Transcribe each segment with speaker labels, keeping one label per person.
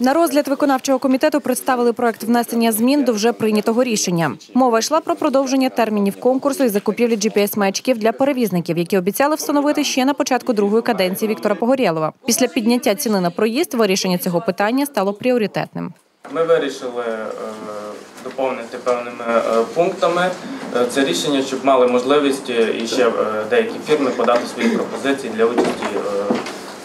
Speaker 1: На розгляд виконавчого комітету представили проект внесення змін до вже прийнятого рішення. Мова йшла про продовження термінів конкурсу із закупівлі GPS-маячків для перевізників, які обіцяли встановити ще на початку другої каденції Віктора Погорєлова. Після підняття ціни на проїзд вирішення цього питання стало пріоритетним.
Speaker 2: Ми вирішили е, доповнити певними е, пунктами е, це рішення, щоб мали можливість і ще деякі фірми подати свої пропозиції для участі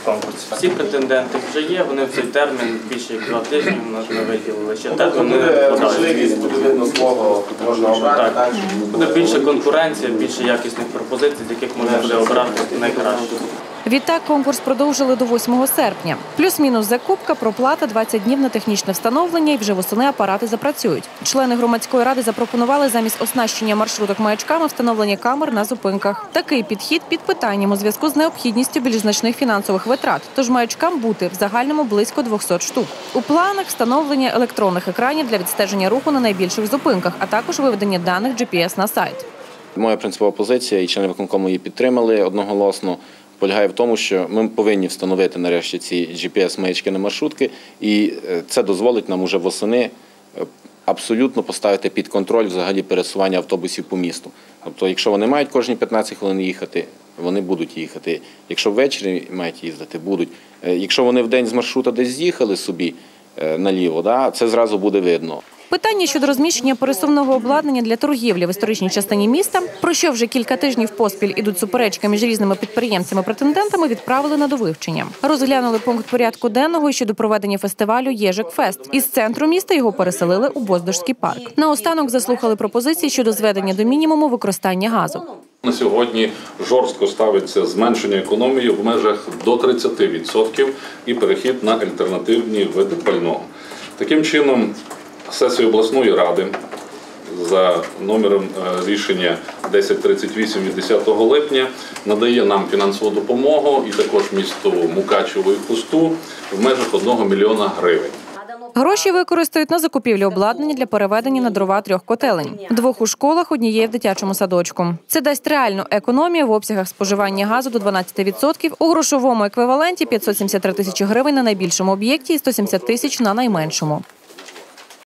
Speaker 2: конкурсі. Всі претенденти вже є, вони в цей термін більше як два тижні у нас не виділили ще так.
Speaker 3: Тобто
Speaker 2: вони
Speaker 3: буде
Speaker 2: подають.
Speaker 3: можливість буде видно свого можна обрати,
Speaker 2: Так.
Speaker 3: так?
Speaker 2: Буде більше конкуренція, більше якісних пропозицій, з яких можна буде обрати найкраще.
Speaker 1: Відтак конкурс продовжили до 8 серпня. Плюс-мінус закупка, проплата 20 днів на технічне встановлення і вже восени апарати запрацюють. Члени громадської ради запропонували замість оснащення маршруток маячками встановлення камер на зупинках. Такий підхід під питанням у зв'язку з необхідністю більш значних фінансових витрат. Тож маячкам бути в загальному близько 200 штук. У планах встановлення електронних екранів для відстеження руху на найбільших зупинках, а також виведення даних GPS на сайт.
Speaker 4: Моя принципова позиція, і члени виконкому її підтримали одноголосно. Полягає в тому, що ми повинні встановити нарешті ці GPS-маячки на маршрутки, і е, це дозволить нам уже восени е, абсолютно поставити під контроль взагалі пересування автобусів по місту. Тобто, якщо вони мають кожні 15 хвилин їхати, вони будуть їхати. Якщо ввечері мають їздити, будуть. Е, Якщо вони в день з маршрута десь з'їхали собі наліво, це зразу буде видно.
Speaker 1: Питання щодо розміщення пересувного обладнання для торгівлі в історичній частині міста, про що вже кілька тижнів поспіль ідуть суперечки між різними підприємцями-претендентами, відправили на довивчення. Розглянули пункт порядку денного щодо проведення фестивалю Єжик Фест. Із центру міста його переселили у Боздорський парк. Наостанок заслухали пропозиції щодо зведення до мінімуму використання газу.
Speaker 5: На сьогодні жорстко ставиться зменшення економії в межах до 30% і перехід на альтернативні види пального. Таким чином, сесія обласної ради за номером е, рішення 1038 від 10 липня надає нам фінансову допомогу і також місту Мукачево і Пусту в межах 1 мільйона гривень.
Speaker 1: Гроші використають на закупівлю обладнання для переведення на дрова трьох котелень: двох у школах, однієї в дитячому садочку. Це дасть реальну економію в обсягах споживання газу до 12%, у грошовому еквіваленті 573 тисячі гривень на найбільшому об'єкті і 170 тисяч на найменшому.